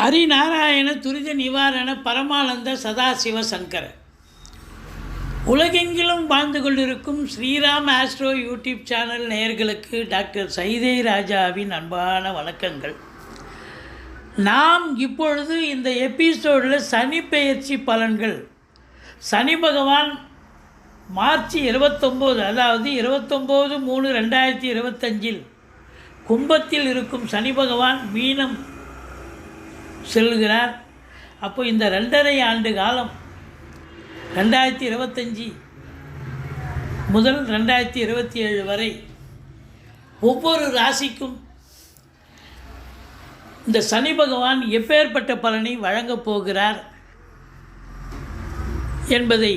ஹரிநாராயண துரித நிவாரண பரமானந்த சதாசிவ சங்கர. உலகெங்கிலும் வாழ்ந்து கொண்டிருக்கும் ஸ்ரீராம் ஆஸ்ட்ரோ யூடியூப் சேனல் நேயர்களுக்கு டாக்டர் சைதை ராஜாவின் அன்பான வணக்கங்கள். நாம் இப்பொழுது இந்த எபிசோடில் சனி பெயர்ச்சி பலன்கள். சனி பகவான் மார்ச் இருபத்தொம்போது அதாவது இருபத்தொம்போது மூணு ரெண்டாயிரத்தி இருபத்தஞ்சில் கும்பத்தில் இருக்கும் சனி பகவான் மீனம் செல்கிறார். அப்போ இந்த ரெண்டரை ஆண்டு காலம் ரெண்டாயிரத்தி இருபத்தஞ்சி முதல் ரெண்டாயிரத்தி இருபத்தி ஏழு வரை ஒவ்வொரு ராசிக்கும் இந்த சனி பகவான் எப்பேற்பட்ட பலனை வழங்கப் போகிறார் என்பதை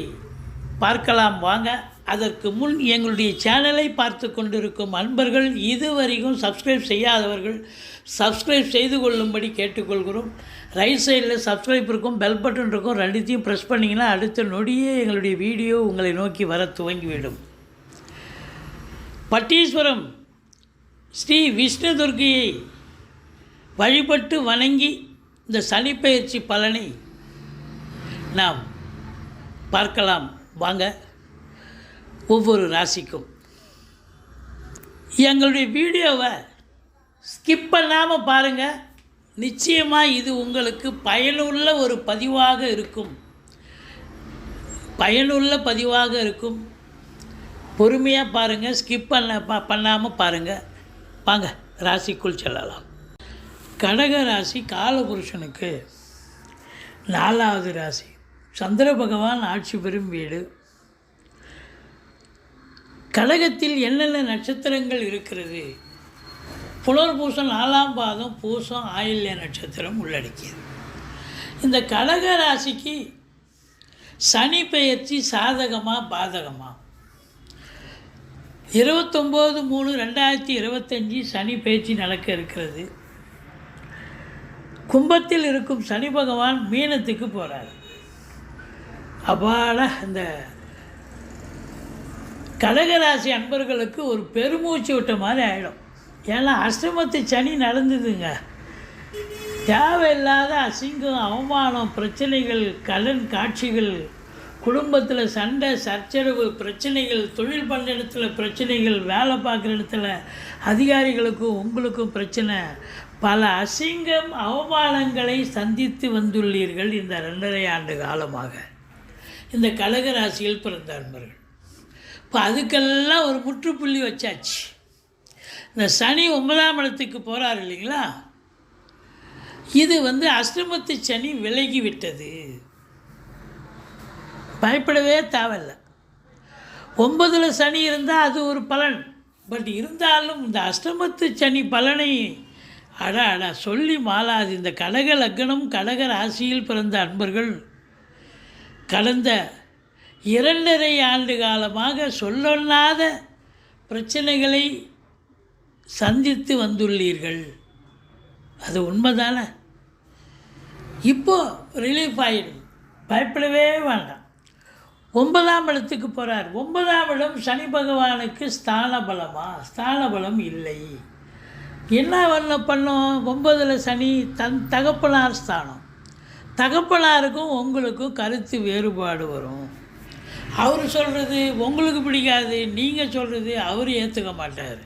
பார்க்கலாம் வாங்க. அதற்கு முன் எங்களுடைய சேனலை பார்த்து கொண்டிருக்கும் அன்பர்கள் இதுவரைக்கும் சப்ஸ்கிரைப் செய்யாதவர்கள் சப்ஸ்கிரைப் செய்து கொள்ளும்படி கேட்டுக்கொள்கிறோம். ரைட் சைடில் சப்ஸ்கிரைப் இருக்கும் பெல் பட்டன் இருக்கும் ரெண்டுத்தையும் ப்ரெஸ் பண்ணிங்கன்னா அடுத்த நொடியே எங்களுடைய வீடியோ உங்களை நோக்கி வர துவங்கிவிடும். பட்டீஸ்வரம் ஸ்ரீ விஷ்ணு துர்கையை வழிபட்டு வணங்கி இந்த சனிப்பெயர்ச்சி பலனை நாம் பார்க்கலாம். வாங்க. ஒவ்வொரு ராசிக்கும். எங்களுடைய வீடியோவை ஸ்கிப் பண்ணாமல் பாருங்கள் நிச்சயமாக இது உங்களுக்கு பயனுள்ள ஒரு பதிவாக இருக்கும். பயனுள்ள பதிவாக இருக்கும். பொறுமையாக பாருங்கள் ஸ்கிப் பண்ண ப பண்ணாமல் பாருங்கள் வாங்க ராசிக்குள் செல்லலாம். கடக ராசி காலபுருஷனுக்கு நாலாவது ராசி. சந்திர பகவான் ஆட்சி பெறும் வீடு. கடகத்தில் என்னென்ன நட்சத்திரங்கள் இருக்கிறது? புலர் பூசம் நாலாம் பாதம் பூசம் ஆயில்ய நட்சத்திரம் உள்ளடக்கியது. இந்த கடக ராசிக்கு சனி பெயர்ச்சி சாதகமாக பாதகமாக இருபத்தொம்போது மூணு ரெண்டாயிரத்தி இருபத்தஞ்சி சனி பெயர்ச்சி நடக்க இருக்கிறது. கும்பத்தில் இருக்கும் சனி பகவான் மீனத்துக்கு போகிறார் அப்பாடா இந்த கடகராசி அன்பர்களுக்கு ஒரு பெருமூச்சு விட்ட மாதிரி ஆகிடும் ஏன்னா அஷ்டமத்து சனி நடந்ததுங்க. தேவையில்லாத அசிங்கம் அவமானம் பிரச்சனைகள் கடன் காட்சிகள் குடும்பத்தில் சண்டை சர்ச்சரவு பிரச்சனைகள் தொழில் பண்ணுற இடத்துல பிரச்சனைகள் வேலை பார்க்குற இடத்துல அதிகாரிகளுக்கும் உங்களுக்கும் பிரச்சனை. பல அசிங்கம் அவமானங்களை சந்தித்து வந்துள்ளீர்கள் இந்த ரெண்டரை ஆண்டு காலமாக. இந்த கழக ராசியில் பிறந்த அன்பர்கள். இப்போ அதுக்கெல்லாம் ஒரு முற்றுப்புள்ளி வச்சாச்சு. இந்த சனி ஒன்பதாம் இடத்துக்கு போகிறார் இல்லைங்களா? இது வந்து அஷ்டமத்து சனி விலகி விட்டது. பயப்படவே தேவையில்ல. ஒன்பதில் சனி இருந்தால் அது ஒரு பலன். பட் இருந்தாலும் இந்த அஷ்டமத்து சனி பலனை அடா அடா சொல்லி மாலாது இந்த கடக லக்னம் கடக ராசியில் பிறந்த அன்பர்கள் கடந்த இரண்டரை ஆண்டு காலமாக சொல்லொல்லாத பிரச்சனைகளை சந்தித்து வந்துள்ளீர்கள். அது உண்மைதானே? இப்போது ரிலீஃப் ஆகிடும் பயப்படவே வேண்டாம். ஒன்பதாம் இடத்துக்கு போகிறார் ஒன்பதாம் இடம் சனி பகவானுக்கு ஸ்தான பலமா ஸ்தான பலம் இல்லை. என்ன பண்ண பண்ணோம்? ஒன்பதில் சனி தன் தகப்பனார் ஸ்தானம். தகப்பனாருக்கும் உங்களுக்கும் கருத்து வேறுபாடு வரும். அவர் சொல்கிறது உங்களுக்கு பிடிக்காது நீங்கள் சொல்கிறது அவர் ஏற்றுக்க மாட்டார்.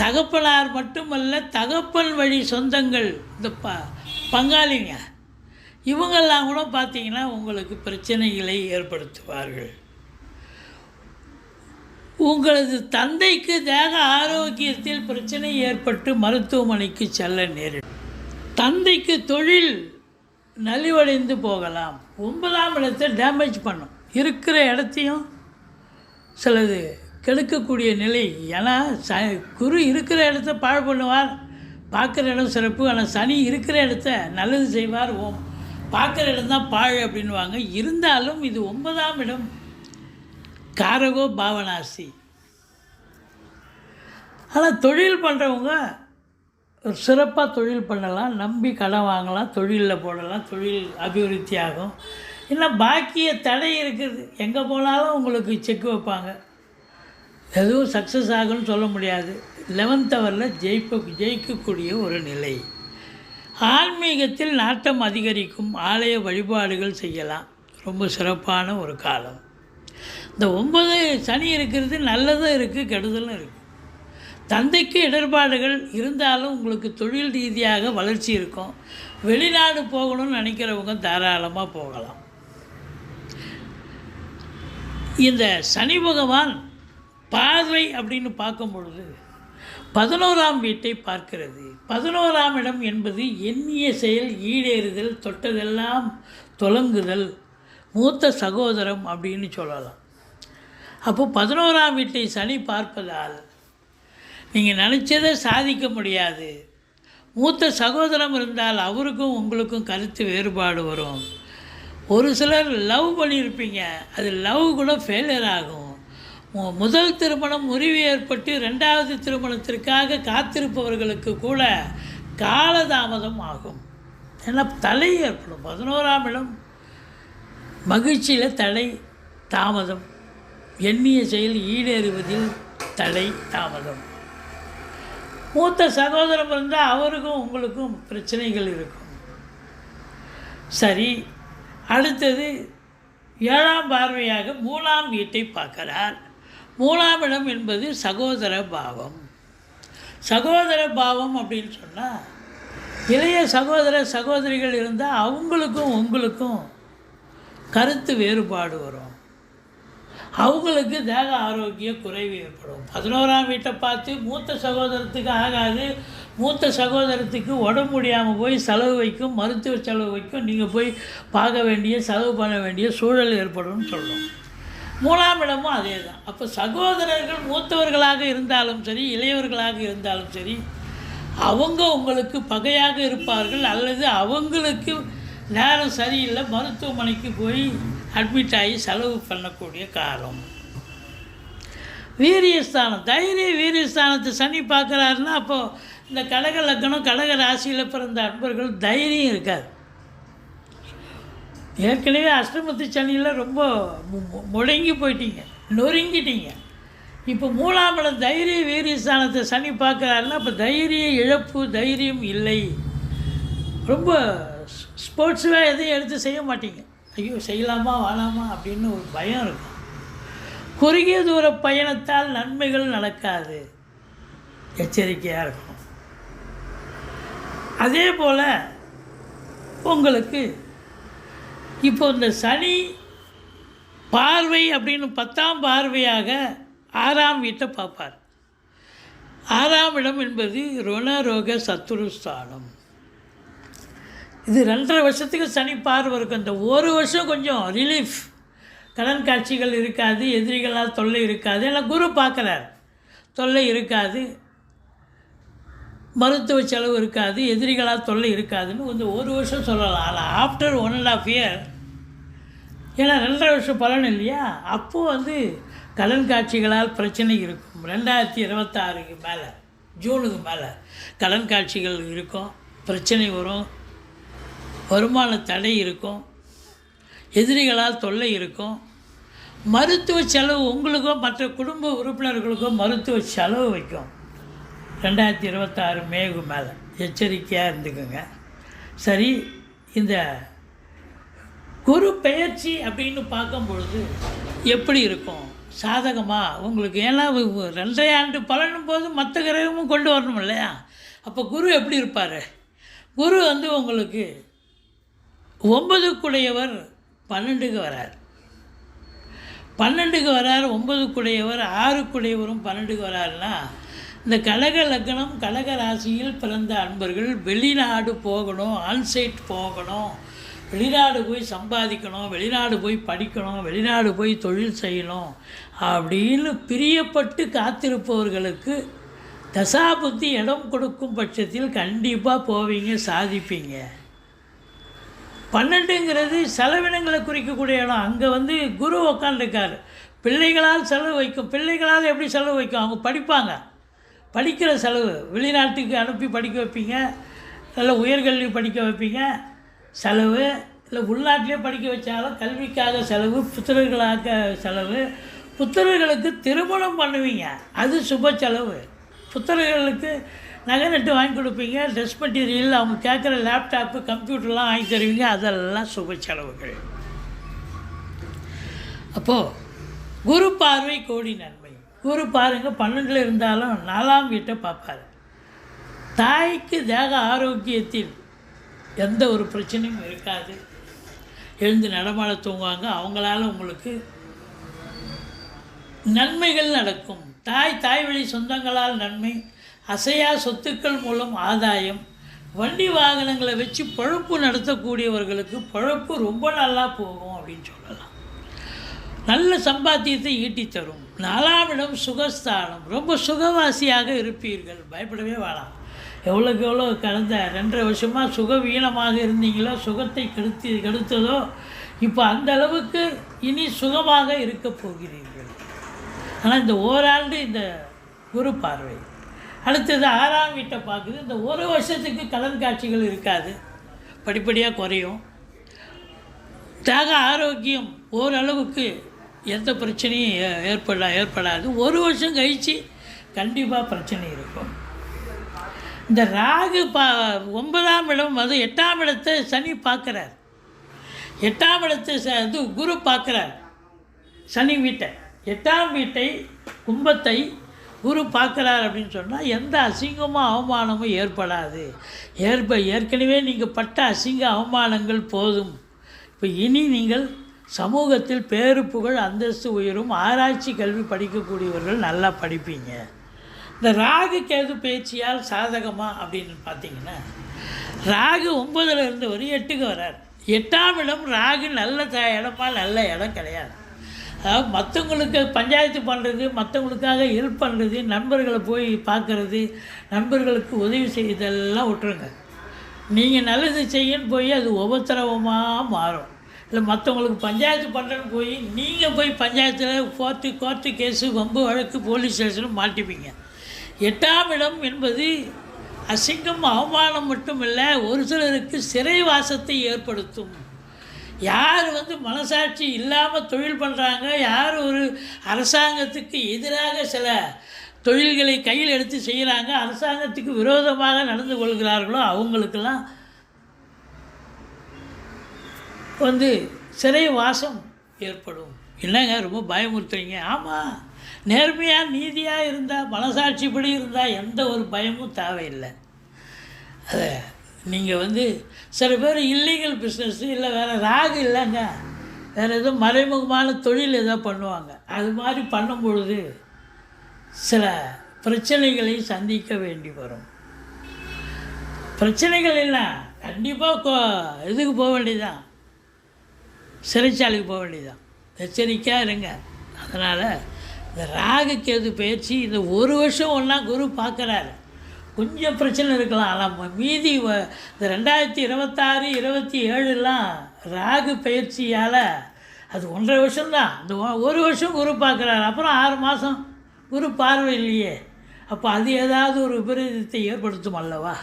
தகப்பனார் மட்டுமல்ல தகப்பன் வழி சொந்தங்கள் இந்த ப பங்காளிங்க இவங்கெல்லாம் கூட பார்த்தீங்கன்னா உங்களுக்கு பிரச்சனைகளை ஏற்படுத்துவார்கள். உங்களது தந்தைக்கு தேக ஆரோக்கியத்தில் பிரச்சனை ஏற்பட்டு மருத்துவமனைக்கு செல்ல நேரிடும். தந்தைக்கு தொழில் நலிவடைந்து போகலாம். ஒன்பதாம் இடத்தை டேமேஜ் பண்ணும். இருக்கிற இடத்தையும் சிலது கெடுக்கக்கூடிய நிலை. ஏன்னா ச குரு இருக்கிற இடத்த பாழ் பண்ணுவார். பார்க்குற இடம் சிறப்பு. ஆனால் சனி இருக்கிற இடத்த நல்லது செய்வார். ஓம் பார்க்குற இடம் தான் பாழ் அப்படின்வாங்க இருந்தாலும் இது ஒன்பதாம் இடம். காரகோ பாவனாசி. ஆனால் தொழில் பண்ணுறவங்க ஒரு சிறப்பாக தொழில் பண்ணலாம். நம்பி கடன் வாங்கலாம். தொழிலில் போடலாம். தொழில் அபிவிருத்தி ஆகும் இல்லை பாக்கிய தடை இருக்குது. எங்கே போனாலும் உங்களுக்கு செக் வைப்பாங்க. எதுவும் சக்ஸஸ் ஆகும்னு சொல்ல முடியாது. லெவன்த் ஹவரில் ஜெயிப்ப ஜெயிக்கக்கூடிய ஒரு நிலை. ஆன்மீகத்தில் நாட்டம் அதிகரிக்கும். ஆலய வழிபாடுகள் செய்யலாம். ரொம்ப சிறப்பான ஒரு காலம். இந்த ஒன்பது சனி இருக்கிறது நல்லதும் இருக்குது கெடுதலும் இருக்குது தந்தைக்கு இடர்பாடுகள் இருந்தாலும் உங்களுக்கு தொழில் ரீதியாக வளர்ச்சி இருக்கும். வெளிநாடு போகணும்னு நினைக்கிறவங்க தாராளமாக போகலாம். இந்த சனி பகவான் பார்வை அப்படின்னு பார்க்கும் பொழுது பதினோராம் வீட்டை பார்க்கிறது. பதினோராம் இடம் என்பது எண்ணிய செயல் ஈடேறுதல் தொட்டதெல்லாம் தொலங்குதல் மூத்த சகோதரம் அப்படின்னு சொல்லலாம். அப்போ பதினோராம் வீட்டை சனி பார்ப்பதால் நீங்கள் நினச்சதை சாதிக்க முடியாது. மூத்த சகோதரம் இருந்தால் அவருக்கும் உங்களுக்கும் கருத்து வேறுபாடு வரும். ஒரு சிலர் லவ் பண்ணியிருப்பீங்க. அது லவ் கூட ஃபெயிலியர் ஆகும். முதல் திருமணம் முறிவு ஏற்பட்டு ரெண்டாவது திருமணத்திற்காக காத்திருப்பவர்களுக்கு கூட காலதாமதம் ஆகும். ஏன்னா தலை ஏற்படும். பதினோராம் இடம் மகிழ்ச்சியில் தடை தாமதம். எண்ணிய செயல் ஈடேறுவதில் தடை தாமதம். மூத்த சகோதரம் இருந்தால் அவருக்கும் உங்களுக்கும் பிரச்சனைகள் இருக்கும். சரி அடுத்தது ஏழாம் பார்வையாக மூணாம் வீட்டை பார்க்கிறார். மூலாமிடம் இடம் என்பது சகோதர பாவம். சகோதர பாவம் அப்படின்னு சொன்னால் இளைய சகோதர சகோதரிகள் இருந்தால் அவங்களுக்கும் உங்களுக்கும் கருத்து வேறுபாடு வரும். அவங்களுக்கு தேக ஆரோக்கிய குறைவு ஏற்படும். பதினோராம் வீட்டை பார்த்து மூத்த சகோதரத்துக்கு ஆகாது மூத்த சகோதரத்துக்கு உடம்பு முடியாமல் போய் செலவு வைக்கும் மருத்துவ செலவு வைக்கும் நீங்கள் போய் பார்க்க வேண்டிய செலவு பண்ண வேண்டிய சூழல் ஏற்படும்னு சொல்லும் மூணாம் இடமும் அதே தான் அப்போ சகோதரர்கள் மூத்தவர்களாக இருந்தாலும் சரி இளையவர்களாக இருந்தாலும் சரி அவங்க உங்களுக்கு பகையாக இருப்பார்கள் அல்லது அவங்களுக்கு நேரம் சரியில்லை மருத்துவமனைக்கு போய் அட்மிட் ஆகி செலவு பண்ணக்கூடிய காலம். வீரியஸ்தானம். தைரிய வீரியஸ்தானத்தை சனி பார்க்குறாருன்னா அப்போது இந்த கடக லக்னம் கடக ராசியில் பிறந்த அன்பர்கள் தைரியம் இருக்காது. ஏற்கனவே அஷ்டமத்து சனியில் ரொம்ப மு- முடங்கி போயிட்டீங்க நொறுங்கிட்டீங்க. இப்போ மூணாம் இடம் தைரிய வீரியஸ்தானத்தை சனி பார்க்குறாருன்னா இப்போ தைரிய இழப்பு தைரியம் இல்லை. ரொம்ப ஸ்போர்ட்ஸுவே எதையும் எடுத்து செய்ய மாட்டீங்க. ஐயோ செய்யலாமா வாழாமா அப்படின்னு ஒரு பயம் இருக்கும். குறுகிய தூர பயணத்தால் நன்மைகள் நடக்காது. எச்சரிக்கையாக இருக்கணும். அதே போல் உங்களுக்கு இப்போ இந்த சனி பார்வை அப்படின்னு பத்தாம் பார்வையாக ஆறாம் வீட்டை பார்ப்பார். ஆறாம் இடம் என்பது ருணரோக சத்துருஸ்தானம் இது ரெண்டரை வருஷத்துக்கு சனி பார்வை இருக்கும். இந்த ஒரு வருஷம் கொஞ்சம் ரிலீஃப் கடன் காட்சிகள் இருக்காது எதிரிகளால் தொல்லை இருக்காது. எல்லாம் குரு பார்க்குறார். தொல்லை இருக்காது. மருத்துவ செலவு இருக்காது எதிரிகளால் தொல்லை இருக்காதுன்னு கொஞ்சம் ஒரு வருஷம் சொல்லலாம். ஆனால் after one and half year ஏன்னா ரெண்டரை வருஷம் பலன் இல்லையா? அப்போது வந்து கடன் காட்சிகளால் பிரச்சனை இருக்கும். ரெண்டாயிரத்தி இருபத்தாறுக்கு மேலே ஜூனுக்கு மேலே கடன் காட்சிகள் இருக்கும் பிரச்சனை வரும் வருமான தடை இருக்கும் எதிரிகளால் தொல்லை இருக்கும். மருத்துவ செலவு உங்களுக்கோ மற்ற குடும்ப உறுப்பினர்களுக்கோ மருத்துவ செலவு வைக்கும். ரெண்டாயிரத்தி இருபத்தாறு மேகு மேலே. எச்சரிக்கையாக இருந்துக்குங்க. சரி இந்த குரு பெயர்ச்சி அப்படின்னு பார்க்கும் பொழுது எப்படி இருக்கும்? சாதகமாக உங்களுக்கு ஏன்னா ரெண்டரை ஆண்டு பலனும் போது மற்ற கிரகமும் கொண்டு வரணும் இல்லையா? அப்போ குரு எப்படி இருப்பார்? குரு வந்து உங்களுக்கு ஒன்பதுக்குடையவர் பன்னெண்டுக்கு வரார். பன்னெண்டுக்கு வரார் ஒன்பதுக்குடையவர் ஆறுக்குடையவரும் பன்னெண்டுக்கு வராருன்னா இந்த கடக லக்னம் கடக ராசியில் பிறந்த அன்பர்கள் வெளிநாடு போகணும் ஆன்சைட் போகணும். வெளிநாடு போய் சம்பாதிக்கணும் வெளிநாடு போய் படிக்கணும் வெளிநாடு போய் தொழில் செய்யணும் அப்படின்னு பிரியப்பட்டு காத்திருப்பவர்களுக்கு தசாபுத்தி இடம் கொடுக்கும் பட்சத்தில் கண்டிப்பாக போவீங்க சாதிப்பீங்க. பன்னெண்டுங்கிறது செலவினங்களை குறிக்கக்கூடிய இடம். அங்கே வந்து குரு உக்காந்துருக்காரு. பிள்ளைகளால் செலவு வைக்கும். பிள்ளைகளால் எப்படி செலவு வைக்கும்? அவங்க படிப்பாங்க. படிக்கிற செலவு. வெளிநாட்டுக்கு அனுப்பி படிக்க வைப்பீங்க. நல்ல உயர்கல்வி படிக்க வைப்பீங்க. செலவு. இல்லை உள்நாட்டிலே படிக்க வச்சாலும் கல்விக்காக செலவு புத்தகங்களாக செலவு. புத்தகர்களுக்கு திருமணம் பண்ணுவீங்க. அது சுப செலவு. புத்தகர்களுக்கு நகை நட்டு வாங்கி கொடுப்பீங்க. ட்ரெஸ் மெட்டீரியல் அவங்க கேட்குற லேப்டாப்பு கம்ப்யூட்டர்லாம் வாங்கி தருவீங்க. அதெல்லாம் சுப செலவுகள். அப்போது குரு பார்வை கோடி நன்மை. குரு பாருங்கள் பன்னெண்டில் இருந்தாலும் நாலாம் வீட்டை பார்ப்பாரு. தாய்க்கு தேக ஆரோக்கியத்தில் எந்த ஒரு பிரச்சனையும் இருக்காது. எழுந்து நடமாட தூங்குவாங்க. அவங்களால உங்களுக்கு நன்மைகள் நடக்கும். தாய் தாய் வழி சொந்தங்களால் நன்மை அசையா சொத்துக்கள் மூலம் ஆதாயம். வண்டி வாகனங்களை வச்சு பழப்பு நடத்தக்கூடியவர்களுக்கு பழப்பு ரொம்ப நல்லா போகும் அப்படின்னு சொல்லலாம். நல்ல சம்பாத்தியத்தை ஈட்டித் தரும். நாலாவிடம் சுகஸ்தானம். ரொம்ப சுகவாசியாக இருப்பீர்கள். பயப்படவே வாழாம் எவ்வளோக்கு எவ்வளோ கடந்த ரெண்டரை வருஷமாக சுகவீனமாக இருந்தீங்களோ சுகத்தை கெடுத்து கெடுத்ததோ இப்போ அந்த அளவுக்கு இனி சுகமாக இருக்க போகிறீர்கள். ஆனால் இந்த ஓராண்டு இந்த குரு பார்வை. அடுத்தது ஆறாம் வீட்டை பார்க்குது. இந்த ஒரு வருஷத்துக்கு கடன் காட்சிகள் இருக்காது. படிப்படியாக குறையும். தேக ஆரோக்கியம் ஓரளவுக்கு எந்த பிரச்சனையும் ஏ- ஏற்பட ஏற்படாது. ஒரு வருஷம் கழித்து கண்டிப்பாக பிரச்சனை இருக்கும். இந்த ராகு பா ஒன்பதாம் இடம் அது எட்டாம் இடத்தை சனி பார்க்குறார் எட்டாம் இடத்தை ச இது குரு பார்க்குறார் சனி வீட்டை. எட்டாம் வீட்டை கும்பத்தை குரு பார்க்குறார் அப்படின்னு சொன்னால் எந்த அசிங்கமும் அவமானமும் ஏற்படாது. ஏற்ப ஏற்கனவே நீங்கள் பட்ட அசிங்க அவமானங்கள் போதும். இப்போ இனி நீங்கள் சமூகத்தில் பேரு புகழ் அந்தஸ்து உயரும் ஆராய்ச்சி கல்வி படிக்கக்கூடியவர்கள் நல்லா படிப்பீங்க. இந்த ராகு கேது பேச்சியால் சாதகமா அப்படின்னு பார்த்தீங்கன்னா ராகு ஒன்பதில் இருந்து ஒரு எட்டுக்கு வரார். எட்டாம் இடம் ராகு நல்ல த இடமா நல்ல இடம் கிடையாது. அதாவது மற்றவங்களுக்கு பஞ்சாயத்து பண்ணுறது மற்றவங்களுக்காக ஹெல்ப் பண்ணுறது நண்பர்களை போய் பார்க்குறது நண்பர்களுக்கு உதவி செய்தெல்லாம் விட்டுருங்க. நீங்கள் நல்லது செய்யன்னு போய் அது உபத்திரவமாக மாறும். இல்லை மற்றவங்களுக்கு பஞ்சாயத்து பண்ணுறேன்னு போய் நீங்கள் போய் பஞ்சாயத்தில் கோர்த்து கோர்ட்டு கேஸு வம்பு வழக்கு போலீஸ் ஸ்டேஷனும் மாட்டிப்பீங்க. எட்டாம் இடம் என்பது அசிங்கம் அவமானம் மட்டும் இல்லை ஒரு சிலருக்கு சிறைவாசத்தை ஏற்படுத்தும். யார் வந்து மனசாட்சி இல்லாமல் தொழில் பண்ணுறாங்க யார் ஒரு அரசாங்கத்துக்கு எதிராக சில தொழில்களை கையில் எடுத்து செய்கிறாங்க அரசாங்கத்துக்கு விரோதமாக நடந்து கொள்கிறார்களோ அவங்களுக்கெல்லாம் வந்து சிறை வாசம் ஏற்படும். இல்லைங்க ரொம்ப பயமுறுத்துறீங்க. ஆமாம் நேர்மையாக நீதியாக இருந்தால் மனசாட்சிப்படி இருந்தால் எந்த ஒரு பயமும் தேவையில்லை. அதை நீங்கள் வந்து சில பேர் இல்லீகல் பிஸ்னஸ்ஸு இல்லை வேறு ராகு இல்லைங்க. வேறு ஏதோ மறைமுகமான தொழில் ஏதோ பண்ணுவாங்க. அது மாதிரி பண்ணும் பொழுது சில பிரச்சனைகளை சந்திக்க வேண்டி வரும். பிரச்சனைகள் இல்லை. கண்டிப்பாக இதுக்கு போக வேண்டியதுதான். சிறைச்சாலைக்கு போக வேண்டியதுதான். எச்சரிக்கையாக இருங்க. அதனால் இந்த ராகு கேது பயிற்சி இந்த ஒரு வருஷம் ஒன்றா குரு பார்க்குறாரு. கொஞ்சம் பிரச்சனை இருக்கலாம். ஆனால் ம- மீதி வ- இந்த ரெண்டாயிரத்தி இருபத்தாறு இருபத்தி ஏழுலாம் ராகு பயிற்சியால் அது ஒன்றரை வருஷம்தான். இந்த ஒரு வருஷம் குரு பார்க்குறாரு. அப்புறம் ஆறு மாதம் குரு பார்வை இல்லையே. அப்போ அது ஏதாவது ஒரு விபரீதத்தை ஏற்படுத்தும் அல்லவா?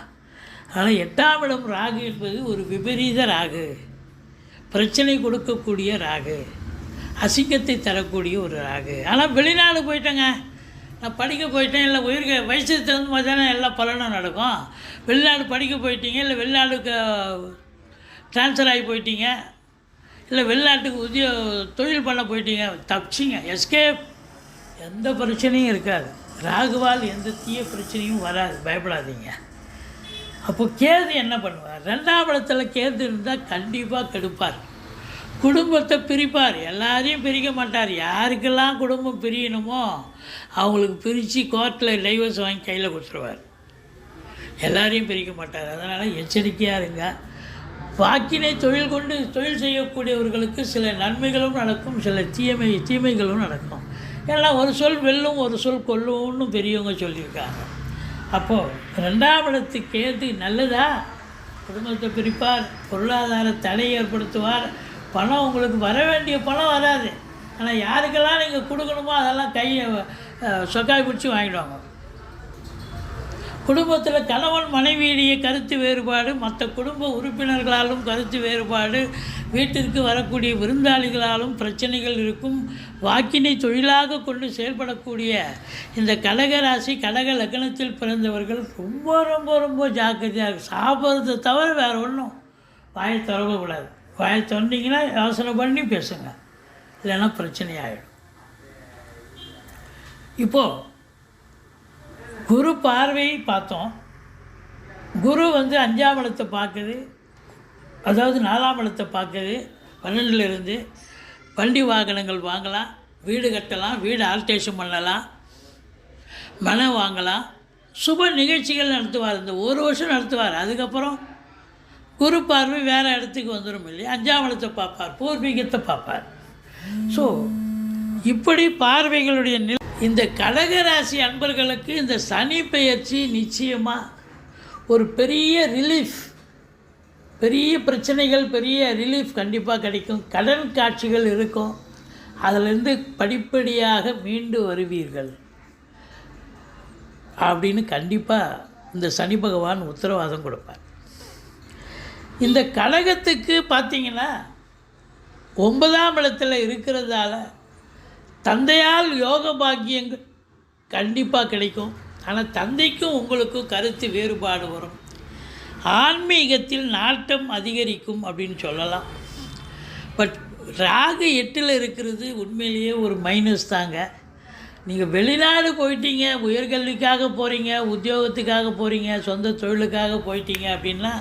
அதனால் எட்டாம் இடம் ராகு என்பது ஒரு விபரீத ராகு. பிரச்சனை கொடுக்கக்கூடிய ராகு. அசிங்கத்தை தரக்கூடிய ஒரு ராகு. ஆனால் வெளிநாடு போயிட்டேங்க. நான் படிக்க போயிட்டேன். இல்லை உயிர்க வயசுக்கு தகுந்த மாதிரி தானே எல்லா பலனும் நடக்கும். வெளிநாடு படிக்க போயிட்டீங்க இல்லை வெளிநாடுக்கு ட்ரான்ஸ்ஃபர் ஆகி போயிட்டீங்க இல்லை வெளிநாட்டுக்கு உத்தியோ தொழில் பண்ண போயிட்டீங்க தப்பிச்சிங்க. எஸ்கேப் எந்த பிரச்சனையும் இருக்காது. ராகுவால் எந்த தீய பிரச்சனையும் வராது. பயப்படாதீங்க. அப்போ கேது என்ன பண்ணுவார்? ரெண்டாம் இடத்துல கேது இருந்தால் கண்டிப்பாக கெடுப்பார். குடும்பத்தை பிரிப்பார். எல்லாரையும் பிரிக்க மாட்டார். யாருக்கெல்லாம் குடும்பம் பிரியணுமோ அவங்களுக்கு பிரித்து கோர்ட்டில் டைவர்ஸ் வாங்கி கையில் கொடுத்துருவார். எல்லாரையும் பிரிக்க மாட்டார். அதனால் எச்சரிக்கையாக இருங்க. வாக்கினை தொழில் கொண்டு தொழில் செய்யக்கூடியவர்களுக்கு சில நன்மைகளும் நடக்கும். சில தீமை தீமைகளும் நடக்கும். ஏன்னா ஒரு சொல் வெல்லும் ஒரு சொல் கொல்லும்னு பெரியவங்க சொல்லியிருக்காங்க. அப்போது ரெண்டாம் இடத்துக்கு கேது நல்லதா? குடும்பத்தை பிரிப்பார் பொருளாதார தடை ஏற்படுத்துவார். பணம் உங்களுக்கு வர வேண்டிய பணம் வராது. ஆனால் யாருக்கெல்லாம் நீங்கள் கொடுக்கணுமோ அதெல்லாம் கையை சொக்காய் பிடிச்சி வாங்கிடுவாங்க. குடும்பத்தில் கணவன் மனைவியிடையே கருத்து வேறுபாடு மற்ற குடும்ப உறுப்பினர்களாலும் கருத்து வேறுபாடு வீட்டிற்கு வரக்கூடிய விருந்தாளிகளாலும் பிரச்சனைகள் இருக்கும். வாக்கினை தொழிலாக கொண்டு செயல்படக்கூடிய இந்த கடகராசி கடக லக்னத்தில் பிறந்தவர்கள் ரொம்ப ரொம்ப ரொம்ப ஜாக்கிரதையாக இருக்கு. சாப்பிட்றத தவிர வேறு ஒன்றும் வாயை திறக்கக்கூடாது வாயை திறந்தீங்கன்னா யோசனை பண்ணி பேசுங்க. இல்லைன்னா பிரச்சனை ஆகிடும் இப்போது குரு பார்வையை பார்த்தோம். குரு வந்து அஞ்சாம் இடத்தை பார்க்குது. அதாவது நாலாம் இடத்தை பார்க்குது. பன்னெண்டுலேருந்து வண்டி வாகனங்கள் வாங்கலாம். வீடு கட்டலாம். வீடு ஆல்டேஷன் பண்ணலாம். மனை வாங்கலாம். சுப நிகழ்ச்சிகள் நடத்துவார். இந்த ஒரு வருஷம் நடத்துவார். அதுக்கப்புறம் குரு பார்வை வேறு இடத்துக்கு வந்துடும் இல்லையா? அஞ்சாம் இடத்தை பார்ப்பார். பூர்வீகத்தை பார்ப்பார். ஸோ இப்படி பார்வைகளுடைய நிலை இந்த கடகராசி அன்பர்களுக்கு இந்த சனி பெயர்ச்சி நிச்சயமாக ஒரு பெரிய ரிலீஃப் பெரிய பிரச்சனைகள் பெரிய ரிலீஃப் கண்டிப்பாக கிடைக்கும். கடன் காட்சிகள் இருக்கும். அதிலிருந்து படிப்படியாக மீண்டு வருவீர்கள். அப்படின்னு கண்டிப்பாக இந்த சனி பகவான் உத்தரவாதம் கொடுப்பார். இந்த கழகத்துக்கு பார்த்தீங்கன்னா ஒன்பதாம் இடத்துல இருக்கிறதால தந்தையால் யோக பாக்கியங்கள் கண்டிப்பாக கிடைக்கும். ஆனால் தந்தைக்கும் உங்களுக்கும் கருத்து வேறுபாடு வரும். ஆன்மீகத்தில் நாட்டம் அதிகரிக்கும் அப்படின்னு சொல்லலாம். பட் ராகு எட்டில் இருக்கிறது உண்மையிலேயே ஒரு மைனஸ் தாங்க. நீங்கள் வெளிநாடு போயிட்டீங்க உயர்கல்விக்காக போகிறீங்க உத்தியோகத்துக்காக போகிறீங்க சொந்த தொழிலுக்காக போயிட்டீங்க அப்படின்னா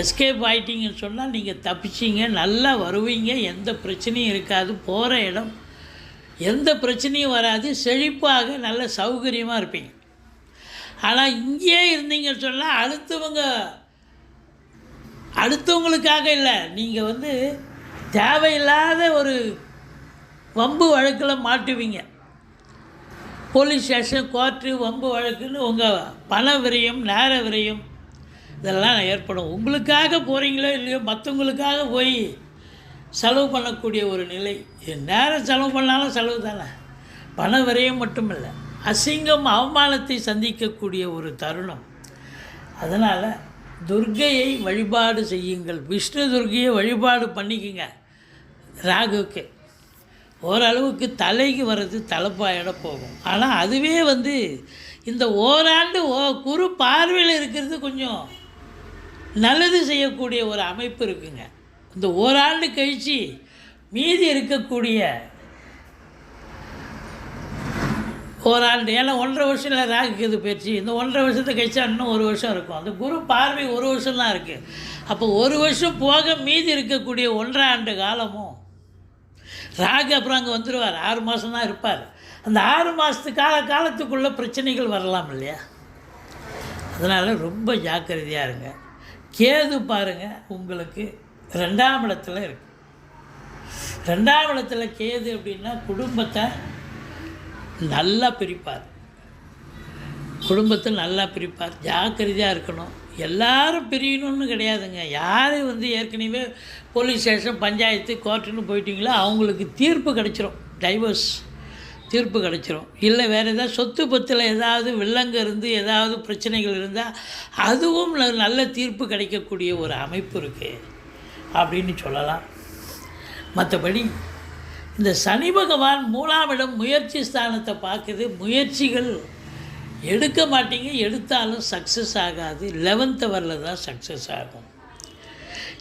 எஸ்கேப் ஆயிட்டீங்கன்னு சொன்னால் நீங்கள் தப்பிச்சிங்க நல்லா வருவீங்க எந்த பிரச்சனையும் இருக்காது போகிற இடம் எந்த பிரச்சனையும் வராது செழிப்பாக நல்ல சௌகரியமாக இருப்பீங்க. ஆனால் இங்கேயே இருந்தீங்கன்னு சொன்னால் அடுத்தவங்க அடுத்தவங்களுக்காக இல்லை. நீங்கள் வந்து தேவையில்லாத ஒரு வம்பு வழக்கில் மாட்டுவீங்க. போலீஸ் ஸ்டேஷன் கோர்ட்டு வம்பு வழக்குன்னு உங்கள் பண விரயம் நேர விரயம் இதெல்லாம் ஏற்படும். உங்களுக்காக போகிறீங்களோ இல்லையோ மற்றவங்களுக்காக போய் செலவு பண்ணக்கூடிய ஒரு நிலை. நேரம் செலவு பண்ணாலும் செலவு தானே. பண விரயம் மட்டும் இல்லை அசிங்கம் அவமானத்தை சந்திக்கக்கூடிய ஒரு தருணம். அதனால் துர்க்கையை வழிபாடு செய்யுங்கள். விஷ்ணு துர்க்கையை வழிபாடு பண்ணிக்கங்க. ராகுவுக்கு. ஓரளவுக்கு தலைக்கு வர்றது தலைப்பாயிட போகும். ஆனால் அதுவே வந்து இந்த ஓராண்டு ஓ குறு பார்வையில் இருக்கிறது கொஞ்சம் நல்லது செய்யக்கூடிய ஒரு அமைப்பு இருக்குங்க. இந்த ஓராண்டு கழித்து மீதி இருக்கக்கூடிய ஓராண்டு ஏன்னா ஒன்றரை வருஷத்தில் ராகுக்கு இது போயிடுச்சு. இந்த ஒன்றரை வருஷத்தை கழிச்சா இன்னும் ஒரு வருஷம் இருக்கும். அந்த குரு பார்வை ஒரு வருஷம் தான் இருக்குது அப்போ ஒரு வருஷம் போக மீதி இருக்கக்கூடிய ஒன்றரை ஆண்டு காலமும் ராகு அப்புறம் அங்கே வந்துடுவார் ஆறு மாதம் தான் இருப்பார். அந்த ஆறு மாதத்து கால காலத்துக்குள்ளே பிரச்சனைகள் வரலாம் இல்லையா? அதனால் ரொம்ப ஜாக்கிரதையாக இருங்க. கேது பாருங்கள் உங்களுக்கு. ரெண்டாம் இடத்துல இருக்கு. ரெண்டாம் இடத்துல கேது அப்படின்னா குடும்பத்தை நல்லா பிரிப்பார். குடும்பத்தை நல்லா பிரிப்பார். ஜாக்கிரதையாக இருக்கணும். எல்லாரும் பிரியணும்னு கிடையாதுங்க. யார் வந்து ஏற்கனவே போலீஸ் ஸ்டேஷன் பஞ்சாயத்து கோர்ட்டுன்னு போயிட்டீங்களோ அவங்களுக்கு தீர்ப்பு கிடச்சிரும். டைவர்ஸ் தீர்ப்பு கிடச்சிரும். இல்லை வேறு ஏதாவது சொத்து பத்தில் ஏதாவது வில்லங்க இருந்து ஏதாவது பிரச்சனைகள் இருந்தால் அதுவும் நல்ல தீர்ப்பு கிடைக்கக்கூடிய ஒரு அமைப்பு இருக்குது அப்படின்னு சொல்லலாம். மற்றபடி இந்த சனி பகவான் மூலாமிடம் முயற்சி ஸ்தானத்தை பார்க்குது. முயற்சிகள் எடுக்க மாட்டீங்க எடுத்தாலும் சக்ஸஸ் ஆகாது. லெவன்த் அவரில் தான் சக்ஸஸ் ஆகும்.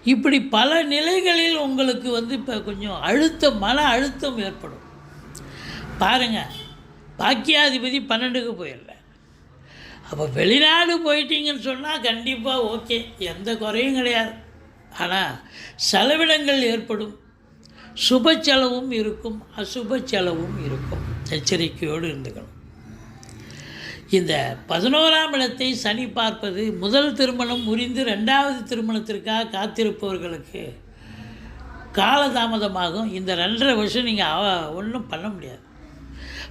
இப்படி பல நிலைகளில் உங்களுக்கு வந்து இப்போ கொஞ்சம் அழுத்தம் மன அழுத்தம் ஏற்படும். பாருங்கள் பாக்கியாதிபதி பன்னெண்டுக்கு போயிடல அப்போ வெளிநாடு போயிட்டீங்கன்னு சொன்னால் கண்டிப்பாக ஓகே எந்த குறையும் கிடையாது. ஆனால் செலவினங்கள் ஏற்படும். சுப செலவும் இருக்கும் அசுப செலவும் இருக்கும். எச்சரிக்கையோடு இருந்துக்கணும். இந்த பதினோராம் இடத்தை சனி பார்ப்பது முதல் திருமணம் முறிந்து ரெண்டாவது திருமணத்திற்காக காத்திருப்பவர்களுக்கு காலதாமதமாகும். இந்த ரெண்டரை வருஷம் நீங்கள் ஒன்றும் பண்ண முடியாது.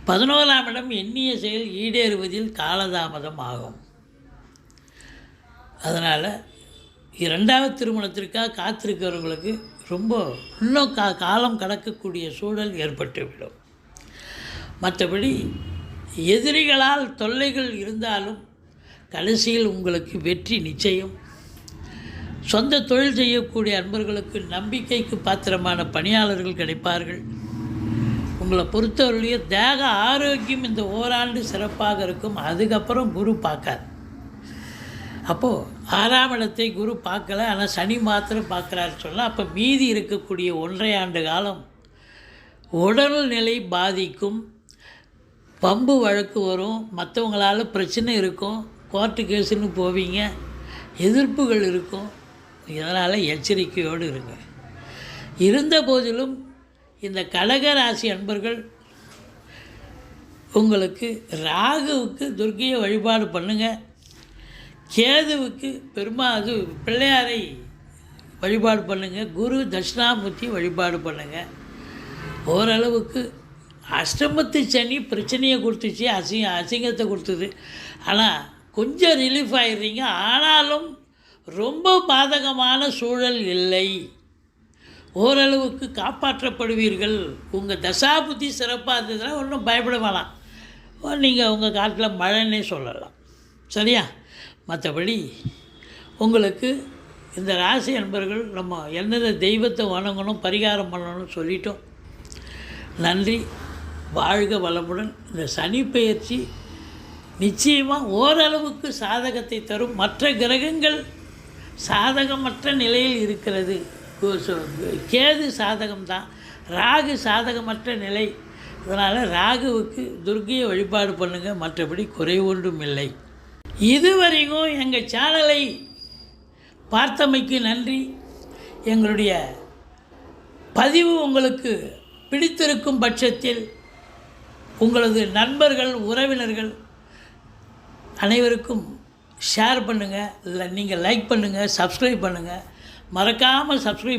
பதினோராம் இடம் எண்ணிய செயல் ஈடேறுவதில் காலதாமதம் ஆகும். அதனால் இரண்டாவது திருமணத்திற்காக காத்திருக்கிறவங்களுக்கு ரொம்ப இன்னும் கா காலம் கடக்கக்கூடிய சூழல் ஏற்பட்டுவிடும். மற்றபடி எதிரிகளால் தொல்லைகள் இருந்தாலும் கடைசியில் உங்களுக்கு வெற்றி நிச்சயம். சொந்த தொழில் செய்யக்கூடிய அன்பர்களுக்கு நம்பிக்கைக்கு பாத்திரமான பணியாளர்கள் கிடைப்பார்கள். உங்களை பொறுத்தவரையிலேயே தேக ஆரோக்கியம் இந்த ஓராண்டு சிறப்பாக இருக்கும். அதுக்கப்புறம் குரு பார்க்காது அப்போது ஆறாம் இடத்தை குரு பார்க்கல ஆனால் சனி மாத்திரம் பார்க்குறாரு சொன்னால் அப்போ மீதி இருக்கக்கூடிய ஒன்றரை ஆண்டு காலம் உடல்நிலை பாதிக்கும் பம்பு வழக்கு வரும் மற்றவங்களால பிரச்சனை இருக்கும் கோர்ட்டு கேஸுன்னு போவீங்க எதிர்ப்புகள் இருக்கும் இதனால் எச்சரிக்கையோடு இருங்க. இருந்த போதிலும் இந்த கடக ராசி அன்பர்கள் உங்களுக்கு ராகுவுக்கு துர்கையை வழிபாடு பண்ணுங்கள் கேதுவுக்கு பெருமா அது பிள்ளையாரை வழிபாடு பண்ணுங்கள் குரு தட்சிணாமூர்த்தி வழிபாடு பண்ணுங்கள் ஓரளவுக்கு அஷ்டமத்து சனி பிரச்சனையை கொடுத்துச்சு அசிங்க அசிங்கத்தை கொடுத்தது. ஆனால் கொஞ்சம் ரிலீஃப் ஆயிடுறீங்க. ஆனாலும் ரொம்ப பாதகமான சூழல் இல்லை. ஓரளவுக்கு காப்பாற்றப்படுவீர்கள். உங்கள் தசாபுத்தி சிறப்பாக இருந்ததுன்னா ஒன்றும் பயப்பட வேணாம். நீங்கள் உங்கள் காட்டில் மழைன்னே சொல்லலாம். சரியா? மற்றபடி உங்களுக்கு இந்த ராசி அன்பர்கள் நம்ம எந்தெந்த தெய்வத்தை வணங்கணும் பரிகாரம் பண்ணணும்னு சொல்லிட்டோம். நன்றி. வாழ்க வளமுடன். இந்த சனி பயிற்சி நிச்சயமாக ஓரளவுக்கு சாதகத்தை தரும். மற்ற கிரகங்கள் சாதகமற்ற நிலையில் இருக்கிறது. கேது சாதகம்தான். ராகு சாதகமற்ற நிலை. அதனால் ராகுவுக்கு துர்கையை வழிபாடு பண்ணுங்கள் மற்றபடி குறை ஒன்றும் இல்லை. இதுவரைக்கும் எங்கள் சேனலை பார்த்தமைக்கு நன்றி. எங்களுடைய பதிவு உங்களுக்கு பிடித்திருக்கும் பட்சத்தில் உங்களது நண்பர்கள் உறவினர்கள் அனைவருக்கும் ஷேர் பண்ணுங்கள் இல்லை நீங்கள் லைக் பண்ணுங்கள் சப்ஸ்கிரைப் பண்ணுங்கள் மறக்காமல் சப்ஸ்கிரைப்